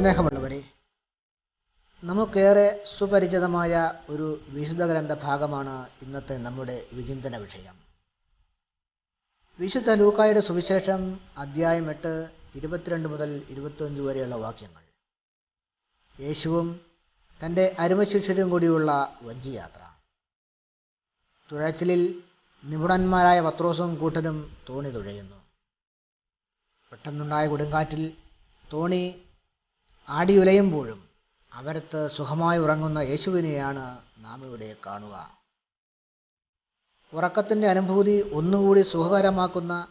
സ്നേഹമുള്ളവരെ നമുക്കേറെ സുപരിചിതമായ ഒരു വിശുദ്ധ ഗ്രന്ഥ ഭാഗമാണ് ഇന്നത്തെ നമ്മുടെ വിചിന്തന വിഷയം. വിശുദ്ധ ലൂക്കായുടെ സുവിശേഷം അധ്യായം എട്ട് ഇരുപത്തിരണ്ട് മുതൽ ഇരുപത്തിയഞ്ച് വരെയുള്ള വാക്യങ്ങൾ. യേശുവും തന്റെ അരുമശിഷ്യരും കൂടിയുള്ള വഞ്ചിയാത്ര. തുഴച്ചിലിൽ നിപുണന്മാരായ പത്രോസും കൂട്ടനും തോണി തുഴയുന്നു. പെട്ടെന്നുണ്ടായ കൊടുങ്കാറ്റിൽ തോണി ആടിയുലയുമ്പോഴും അവരത്ത് സുഖമായി ഉറങ്ങുന്ന യേശുവിനെയാണ് നാം ഇവിടെ കാണുക. ഉറക്കത്തിന്റെ അനുഭൂതി ഒന്നുകൂടി സുഖകരമാക്കുന്ന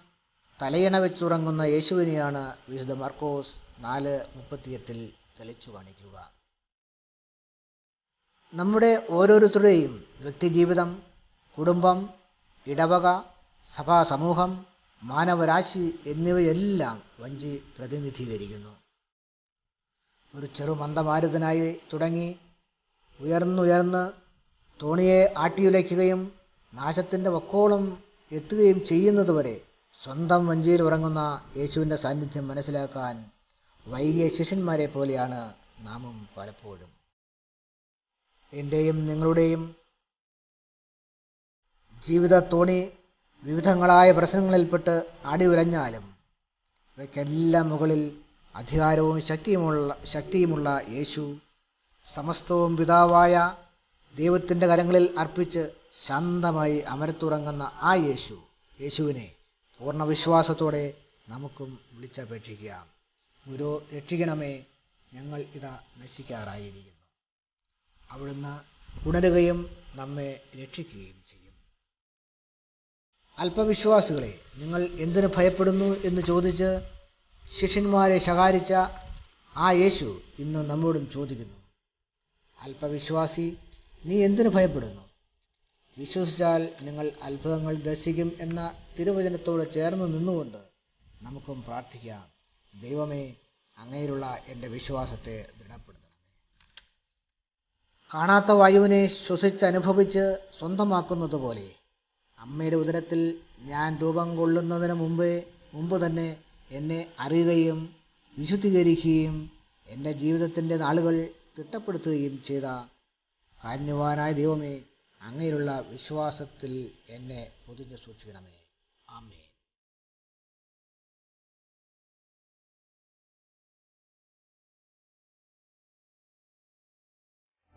തലയിണ വെച്ചുറങ്ങുന്ന യേശുവിനെയാണ് വിശുദ്ധ മർക്കോസ് നാല് മുപ്പത്തിയെട്ടിൽ തെളിച്ചു കാണിക്കുക. നമ്മുടെ ഓരോരുത്തരുടെയും വ്യക്തിജീവിതം കുടുംബം ഇടവക സഭാസമൂഹം മാനവരാശി എന്നിവയെല്ലാം വഞ്ചി പ്രതിനിധീകരിക്കുന്നു. ഒരു ചെറു മന്ദമാരുതനായി തുടങ്ങി ഉയർന്നുയർന്ന് തോണിയെ ആട്ടിയുലയ്ക്കുകയും നാശത്തിന്റെ വക്കോളം എത്തുകയും ചെയ്യുന്നതുവരെ സ്വന്തം വഞ്ചിയിൽ ഉറങ്ങുന്ന യേശുവിന്റെ സാന്നിധ്യം മനസ്സിലാക്കാൻ വൈകിയ ശിഷ്യന്മാരെ പോലെയാണ് നാമും പലപ്പോഴും. എന്റെയും നിങ്ങളുടെയും ജീവിത തോണി വിവിധങ്ങളായ പ്രശ്നങ്ങളിൽപ്പെട്ട് ആടിയുലഞ്ഞാലും ഇവയ്ക്കെല്ലാം മുകളിൽ അധികാരവും ശക്തിയുമുള്ള ശക്തിയുമുള്ള യേശു സമസ്തവും പിതാവായ ദൈവത്തിന്റെ കരങ്ങളിൽ അർപ്പിച്ച് ശാന്തമായി അമരത്തുറങ്ങുന്ന ആ യേശു യേശുവിനെ പൂർണ വിശ്വാസത്തോടെ നമുക്കും വിളിച്ചപേക്ഷിക്കാം ഗുരു രക്ഷിക്കണമേ. ഞങ്ങൾ ഇതാ നശിക്കാറായിരിക്കുന്നു. അവിടുന്ന് ഉണരുകയും നമ്മെ രക്ഷിക്കുകയും ചെയ്യും. അല്പവിശ്വാസികളെ നിങ്ങൾ എന്തിനു ഭയപ്പെടുന്നു എന്ന് ചോദിച്ച് ശിഷ്യന്മാരെ ശകാരിച്ച ആ യേശു ഇന്ന് നമ്മോടും ചോദിക്കുന്നു. അല്പവിശ്വാസി നീ എന്തിനു ഭയപ്പെടുന്നു? വിശ്വസിച്ചാൽ നിങ്ങൾ അത്ഭുതങ്ങൾ ദർശിക്കും എന്ന തിരുവചനത്തോട് ചേർന്ന് നിന്നുകൊണ്ട് നമുക്കും പ്രാർത്ഥിക്കാം. ദൈവമേ അങ്ങയിലുള്ള എന്റെ വിശ്വാസത്തെ ദൃഢപ്പെടുത്തണമേ. കാണാത്ത വായുവിനെ ശ്വസിച്ചനുഭവിച്ച് സ്വന്തമാക്കുന്നത് പോലെ അമ്മയുടെ ഉദരത്തിൽ ഞാൻ രൂപം കൊള്ളുന്നതിന് മുമ്പേ മുമ്പ് തന്നെ എന്നെ അറിയുകയും വിശുദ്ധീകരിക്കുകയും എന്റെ ജീവിതത്തിന്റെ നാളുകൾ തിട്ടപ്പെടുത്തുകയും ചെയ്ത കാരുണ്യവാനായ ദൈവമേ അങ്ങയിലുള്ള വിശ്വാസത്തിൽ എന്നെ പൊതിഞ്ഞു സൂക്ഷിക്കണമേ. ആമേ